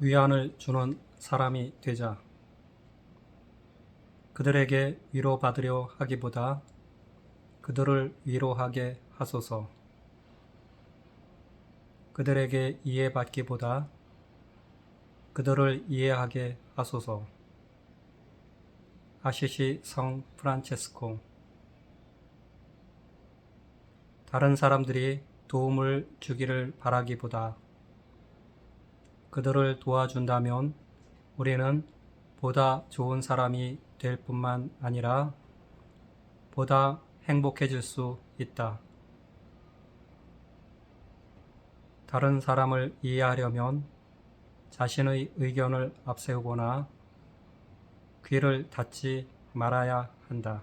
위안을 주는 사람이 되자. 그들에게 위로받으려 하기보다 그들을 위로하게 하소서. 그들에게 이해받기보다 그들을 이해하게 하소서. 아시시 성 프란체스코 다른 사람들이 도움을 주기를 바라기보다 그들을 도와준다면 우리는 보다 좋은 사람이 될 뿐만 아니라 보다 행복해질 수 있다. 다른 사람을 이해하려면 자신의 의견을 앞세우거나 귀를 닫지 말아야 한다.